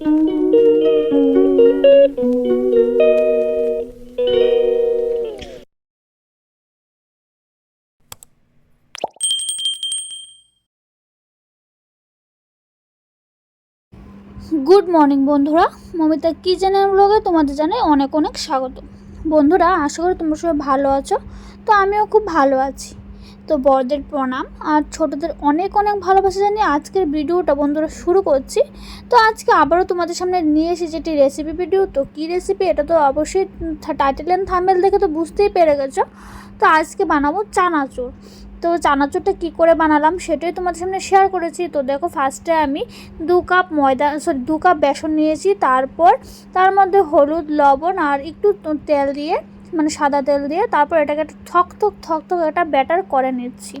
Good morning বন্ধুরা, মমিতা কিচেনের ব্লগে তোমাদের জানাই অনেক অনেক স্বাগত। বন্ধুরা, আশা করি তোমরা সবাই ভালো আছো, তো আমিও খুব ভালো আছি। তো বড়দের প্রণাম। আর ছোটদের অনেক অনেক ভালোবাসা জানিয়ে আজকের ভিডিওটা বন্ধুরা শুরু করছি। তো আজকে আবারও তোমাদের সামনে নিয়ে এসেছি একটি রেসিপি ভিডিও তো কী রেসিপি এটা তো অবশ্যই টাইটেল অ্যান্ড থাম্বেল দেখে তো বুঝতেই পেরে গেছো। তো আজকে বানাবো চানাচুর। তো চানাচুরটা কী করে বানালাম সেটাই তোমাদের সামনে শেয়ার করেছি। তো দেখো ফার্স্টে আমি দু কাপ ময়দা সরি দু কাপ বেসন নিয়েছি। তারপর তার মধ্যে হলুদ, লবণ আর একটু তেল দিয়ে মানে সাদা তেল দিয়ে তারপর এটাকে একটা থক থক থক থক একটা ব্যাটার করে নিচ্ছি।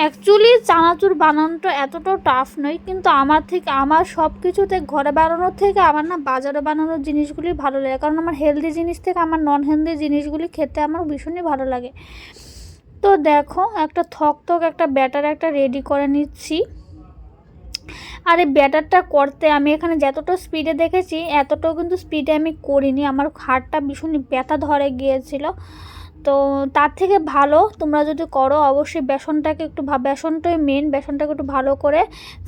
অ্যাকচুয়ালি চানাচুর বানানোটা এতটাও টাফ নয়, কিন্তু আমার থেকে, আমার সব কিছুতে ঘরে বানানোর থেকে আমার না বাজারে বানানোর জিনিসগুলি ভালো লাগে। কারণ আমার হেলদি জিনিস থেকে, আমার নন হেলদি জিনিসগুলি খেতে আমার ভীষণই ভালো লাগে। তো দেখো, একটা থক থক একটা ব্যাটার একটা রেডি করে নিচ্ছি। আর এই ব্যাটারটা করতে, আমি এখানে যতটা স্পিডে দেখেছি, এতটাও কিন্তু স্পিডে আমি করিনি। আমার হাড়টা ভীষণ ব্যথা ধরে গিয়েছিল। তো তার থেকে ভালো, তোমরা যদি করো, অবশ্যই বেসনটাকে একটু বেসনটাই মেন বেসনটাকে একটু ভালো করে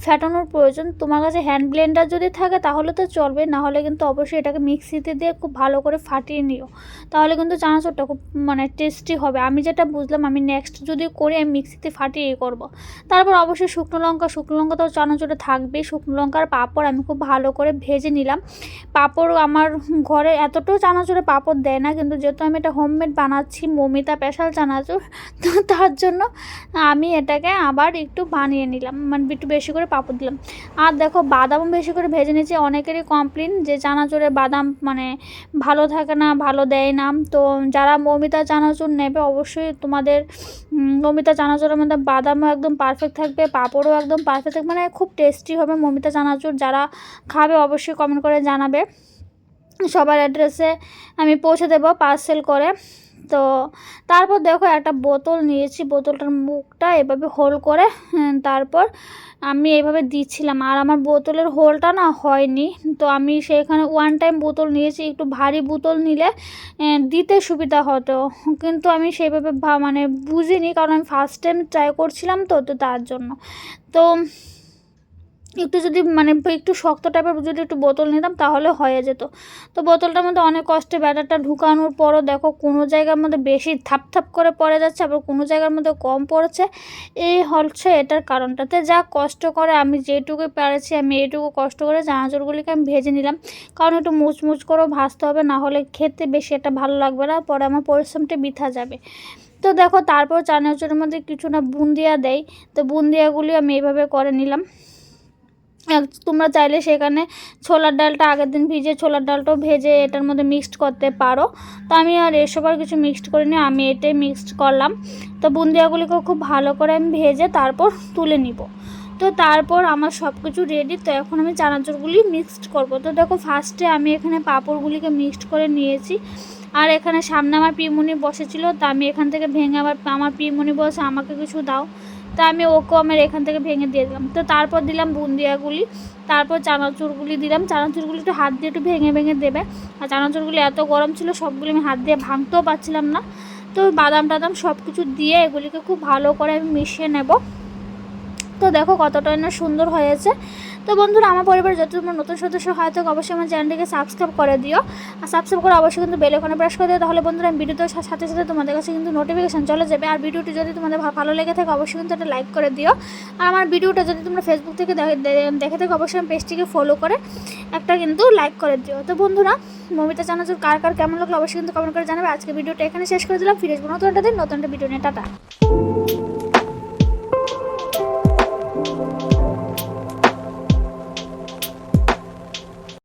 ফ্যাটানোর প্রয়োজন। তোমার কাছে হ্যান্ড ব্লেন্ডার যদি থাকে, তাহলে তো চলবে, না হলে কিন্তু অবশ্যই এটাকে মিক্সিতে দিয়ে খুব ভালো করে ফাটিয়ে নিও। তাহলে কিন্তু চানাচুরটা খুব মানে টেস্টি হবে। আমি যেটা বুঝলাম, আমি নেক্সট যদি করি, আমি মিক্সিতে ফাটিয়ে করব। তারপর অবশ্যই শুকনো লঙ্কা শুকনো লঙ্কা তো চানাচুরে থাকবেই শুকনো লঙ্কার পাঁপড় আমি খুব ভালো করে ভেজে নিলাম। পাঁপড় আমার ঘরে এতটাও চানাচুরে পাঁপড় দেয় না, কিন্তু যেহেতু আমি এটা হোমমেড বানাচ্ছি খাচ্ছি মমিতা স্পেশাল চানাচুর। তো তার জন্য আমি এটাকে আবার একটু বানিয়ে নিলাম মানে একটু বেশি করে পাপড় দিলাম। আর দেখো বাদামও বেশি করে ভেজে নিয়েছি, অনেকেরই কমপ্লেন যে চানাচুরে বাদাম মানে ভালো থাকে না, ভালো দেয় না। তো যারা মমিতা চানাচুর নেবে, অবশ্যই তোমাদের মমিতা চানাচুরের মধ্যে বাদামও একদম পারফেক্ট থাকবে, পাঁপড়ও একদম পারফেক্ট থাকবে মানে খুব টেস্টি হবে মমিতা চানাচুর। যারা খাবে, অবশ্যই কমেন্ট করে জানাবে। সবার অ্যাড্রেসে আমি পৌঁছে দেবো পার্সেল করে। তো তারপর দেখো একটা বোতল নিয়েছি, বোতলটার মুখটা এভাবে হোল করে তারপর আমি এইভাবে দিচ্ছিলাম। আর আমার বোতলের হোলটা না হয়নি, তো আমি সেখানে ওয়ান টাইম বোতল নিয়েছি, একটু ভারী বোতল নিলে দিতে সুবিধা হতো। কিন্তু আমি সেইভাবে মানে বুঝিনি, কারণ আমি ফার্স্ট টাইম ট্রাই করছিলাম তো তো তার জন্য। তো একটু যদি মানে একটু শক্ত টাইপের যদি একটু বোতল নিতাম তাহলে হয়ে যেত। তো বোতলটার মধ্যে অনেক কষ্টে ব্যাটারটা ঢুকানোর পরও দেখো কোনো জায়গার মধ্যে বেশি থাপ থাপ করে পড়ে যাচ্ছে, আবার কোনো জায়গার মধ্যে কম পড়েছে। এই হচ্ছে এটার কারণটাতে যা কষ্ট করে আমি যেটুকু পেরেছি আমি এইটুকু কষ্ট করে চানাচুরগুলিকে আমি ভেজে নিলাম। কারণ একটু মুচমুচ করেও ভাজতে হবে, না হলে খেতে বেশি একটা ভালো লাগবে না, পরে আমার পরিশ্রমটা বৃথা যাবে। তো দেখো তারপর চানাচুরের মধ্যে কিছু না বুন্দিয়া দেয় তো বুন্দিয়াগুলি আমি এইভাবে করে নিলাম। তোমরা চাইলে সেখানে ছোলার ডালটা আগের দিন ভিজে ছোলার ডালটাও ভেজে এটার মধ্যে মিক্সড করতে পারো। তো আমি আর এসব আর কিছু মিক্সড করিনি, আমি এটাই মিক্সড করলাম। তো বুন্দিয়াগুলিকেও খুব ভালো করে আমি ভেজে তারপর তুলে নিব। তো তারপর আমার সব কিছু রেডি তো এখন আমি চানাচুরগুলি মিক্সড করব। তো দেখো ফার্স্টে আমি এখানে পাঁপড়গুলিকে মিক্সড করে নিয়েছি। আর এখানে সামনে আমার পিমুনি বসেছিল, তা আমি এখান থেকে ভেঙে আবার আমার পিমুনি বসে আমাকে কিছু দাও। তা আমি ওকে আমার এখান থেকে ভেঙে দিয়ে দিলাম। তো তারপর দিলাম বুন্দিয়াগুলি, তারপর চানাচুরগুলি দিলাম। চানাচুরগুলি একটু হাত দিয়ে একটু ভেঙে ভেঙে দেবে। আর চানাচুরগুলি এত গরম ছিল, সবগুলি আমি হাত দিয়ে ভাঙতেও পারছিলাম না। তো বাদাম টাদাম সব কিছু দিয়ে এগুলিকে খুব ভালো করে আমি মিশিয়ে নেব। তো দেখো কতটা না সুন্দর হয়েছে। তো বন্ধুরা, আমার পরিবার যত তোমার নতুন সদস্য হয় তো অবশ্যই আমার চ্যানেলটিকে সাবস্ক্রাইব করে দিও। আর সাবস্ক্রাইব করে অবশ্যই কিন্তু বেল ওখানে প্রেস করে দিও, তাহলে বন্ধুরা আমি ভিডিওতে সাথে সাথে তোমাদের কাছে কিন্তু নোটিফিকেশান চলে যাবে। আর ভিডিওটি যদি তোমাদের ভালো লেগে থাকে, অবশ্যই কিন্তু একটা লাইক করে দিও। আর আমার ভিডিওটা যদি তোমরা ফেসবুক থেকে দেখে থাকো, অবশ্যই আমি পেজটিকে ফলো করে একটা কিন্তু লাইক করে দিও। তো বন্ধুরা, মমিতা চানাচুর কার কার কেমন লাগল, অবশ্যই কিন্তু কমেন্ট করে জানাবে। আজকে ভিডিওটা এখানে শেষ করে দিলাম। ফিরে আসব নতুন একটা দিন, নতুন একটা ভিডিও নিয়ে। টাটা।